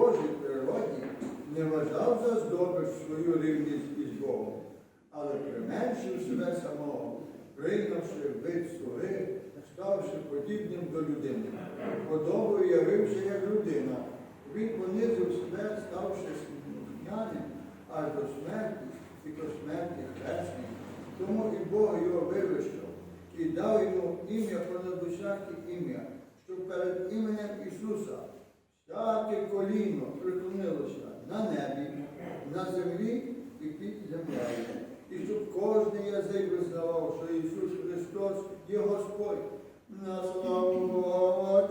Божій природі, не вважав за здобич свою рівність із Богом, але применшив себе самого, прийнявши вид слуги, ставши подібним до людини. Подобою явився як людина. Він понизив себе, ставши слухняним аж до смерті і до смерті хресної. Тому і Бог його вивищав і дав йому ім'я понад усяке ім'я, щоб перед іменем Ісуса всяке коліно приклонилося на небі, на землі і під землею. І щоб кожен язик визнавав, що Ісус Христос є Господь. На славу Бога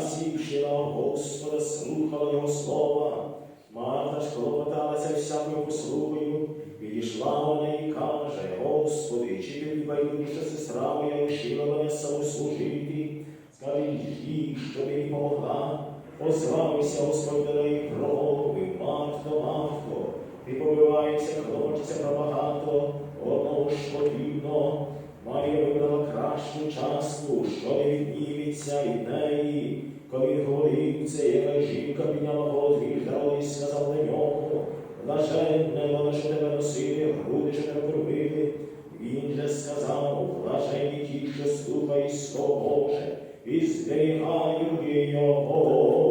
ця сівшила Господа, слухала його слова. Марта ж клопоталася всякою послугою, підійшла вона і каже, Господи, чи тобі байдуже сестра моя лишила мене самослужити? Скажи їй, що мені помогла. Озвався Господь до неї промовив, Марто, Марто, ти побиваєшся, клопочеться про багато, одного ж потрібно. Марія вибрала кращу частку, що не відніметься від неї. Коли він говорив це, яка жінка підняла возвір, і сказав на ньому, блаженне вона, що тебе носили, груди, що тебе кормили. Він же сказав, блаженні ті, що слухають Слово Боже, і зберігають його.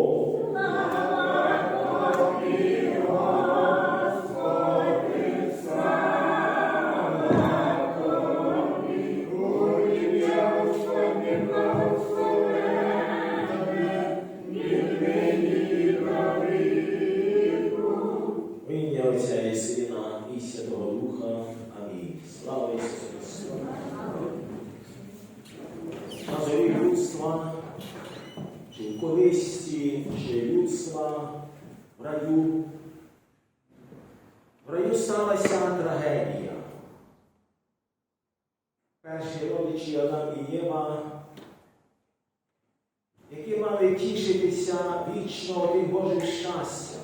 Сталася трагедія. Перші родичі Адам і Єва, які мали тішитися вічно від Божих щастя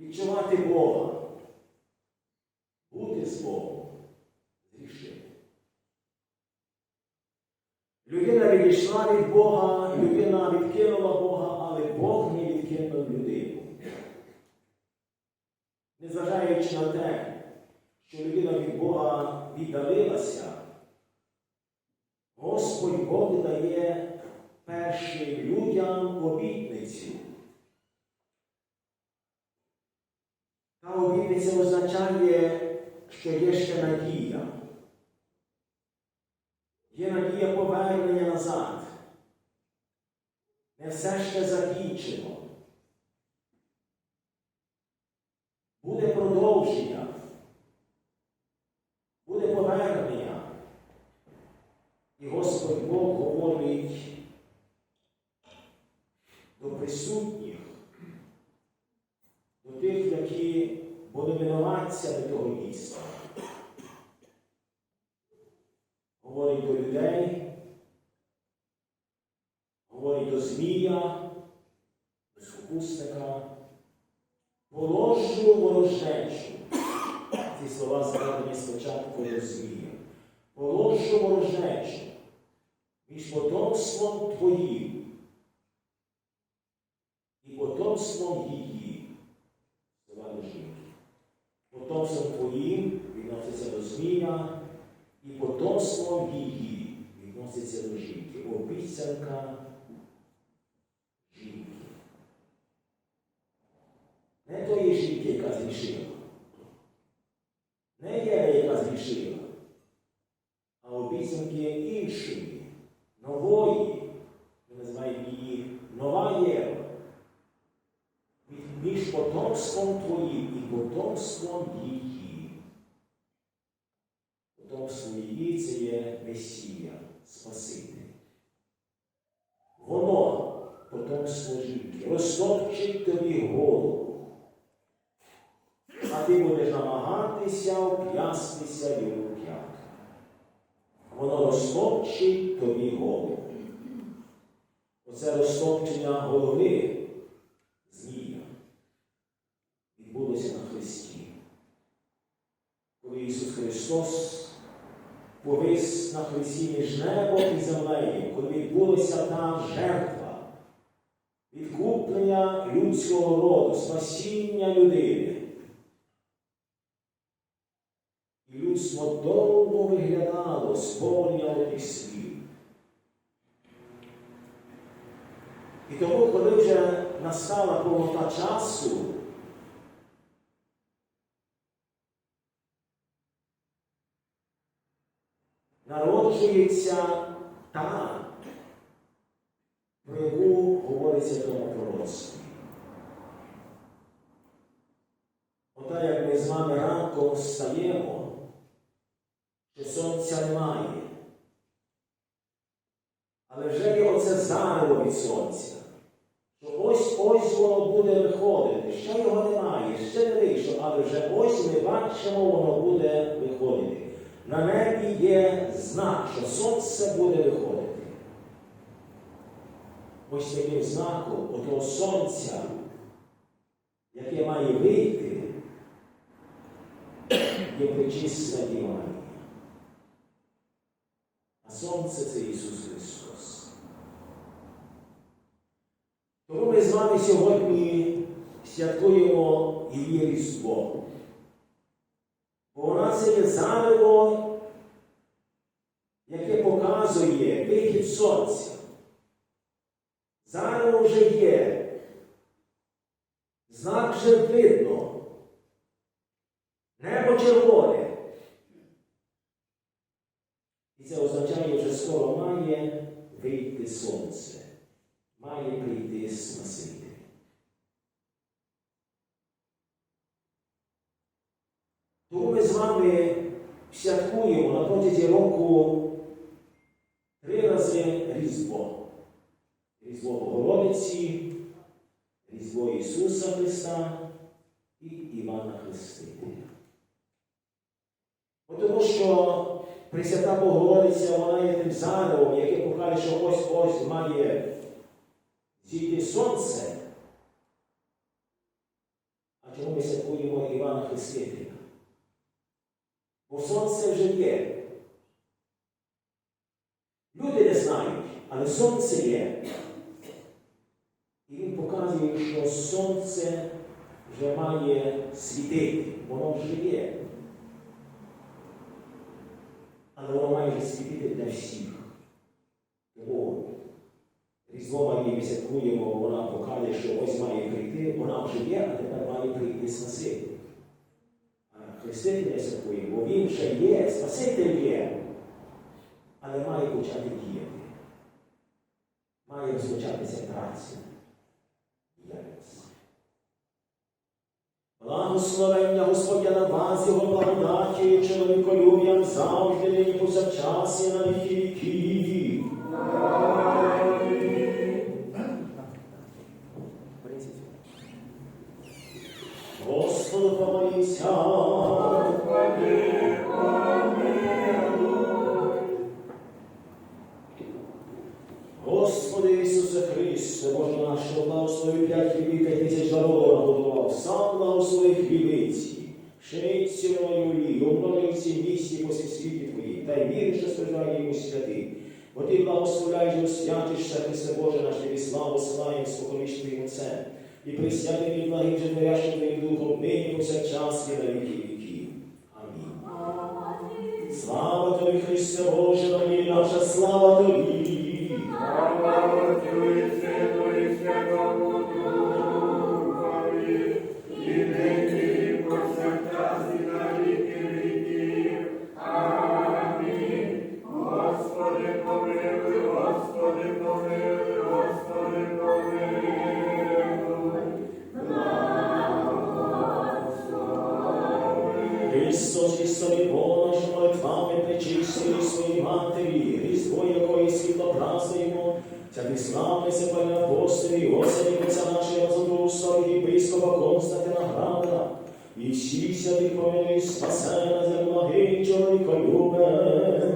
відчувати Бога, бути з Богом, зрішили. Людина відійшла від Бога, людина відкинула Бога, але Бог не відкинув людину. Незважаючи на те, що людина від Бога віддалилася, Господь Бог дає першим людям обітницю. Та обітниця означає, що є ще надія. Є надія повернення назад. Не все ще закінчено. Буде продовження. Буде повернення. І Господь Бог говорить до присутніх до тих, які винуватися до того міста. Говорить до людей, говорить до Змія, до спокусника, положу ворожнечу. Ці слова згадані спочатку до Змія. Положу ворожнечу між потомством твоїм і потомством її. Слова жінки. Потомством твоїм відноситься до Змія, і потомством її відноситься до жінки. Обіцянка жінки. Не тої жінки, яка зрішила. Не Єва, яка зрішила, а обіцянки іншої, нової, ми називаємо її нова Єва. Від- Між потомством твоїм і потомством її. Потомство її це є Месія, Спаситель. Воно, потомство жінки, розтопчить тобі голову. А ти будеш намагатися вп'ястися й у п'яту. Воно розтопчить тобі голову. Оце розтопчення голови Змія відбулося на Христі. Коли Ісус Христос повис на Христі між небом і землею, коли відбулася та жертва, відкуплення людського роду, спасіння людини. І людство довго виглядало сповнення тих слів. І тому, коли вже настала повнота часу, народжується та, про яку говориться в тому пророцтві. Ота, як ми з вами ранком встаємо, що сонця немає. Але вже є оце зарево від сонця. Що ось ось воно буде виходити. Ще його немає, ще не вийшло, але вже ось ми бачимо, воно буде виходити. На небі є знак, що сонце буде виходити. Ось таким знаком отого сонця, яке має вийти, є причисна Діва Марія. А сонце це Ісус Христос. Тому ми з вами сьогодні святкуємо її Різдво. Це є яке показує вихід сонця. Зарево вже є. Знак вже видно. Небо червоне. І це означає, що скоро має вийти сонце, має прийти Спаситель. Тому ми святкуємо на протязі року три рази Різдво. Різдво Богородиці, Різдво Ісуса Христа і Івана Хрестителя. Тому що Пресвята Богородиця, вона є тим заревом, яке покаже, що ось ось має зійти сонце. А чому ми святкуємо Івана Хрестителя? Бо сонце вже є. Люди не знають, але сонце є. І він показує, що сонце вже має світити, воно вже є. Але воно має світити для всіх. Тому Різдво Марії ми святкуємо, вона покаже, що ось має прийти, вона вже є, а тепер має прийти Спаситель. А Хреститель не бо він вже є, Спаситель є, але має почати діяти. Має розпочатися праця. Благословення Господня на вас, Його благодаті, чоловіколюб'ям завжди, нині повсякчас і на віки віків. Господу помолімся. Цій місії по всій світі Твої, та й віри, що сприймає йому святий. Бо ти благословляєш і освятишся, Христе Боже наш, тобі славу славим споконвічним Отцем. І присядемо і благим же Твоящим Твоїм Духом, нині повсякчас і на віки віків. Амінь. Слава Тобі, Христе Боже, нині наша слава Тобі. Христос і світло празнуємо, всякий славний себе апостолі, Иосифе, отца нашего Задуса, Константина Града, і ще святих помилуй, спасай нас, як благий любе.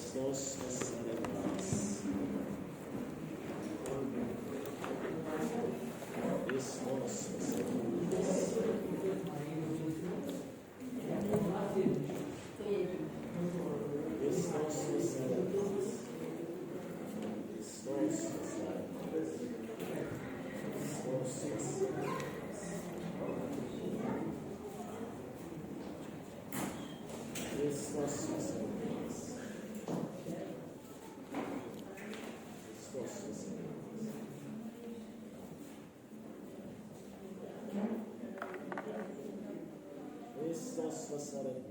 Kristos sa Sarantas. Kristos sa Sarantas. Amen.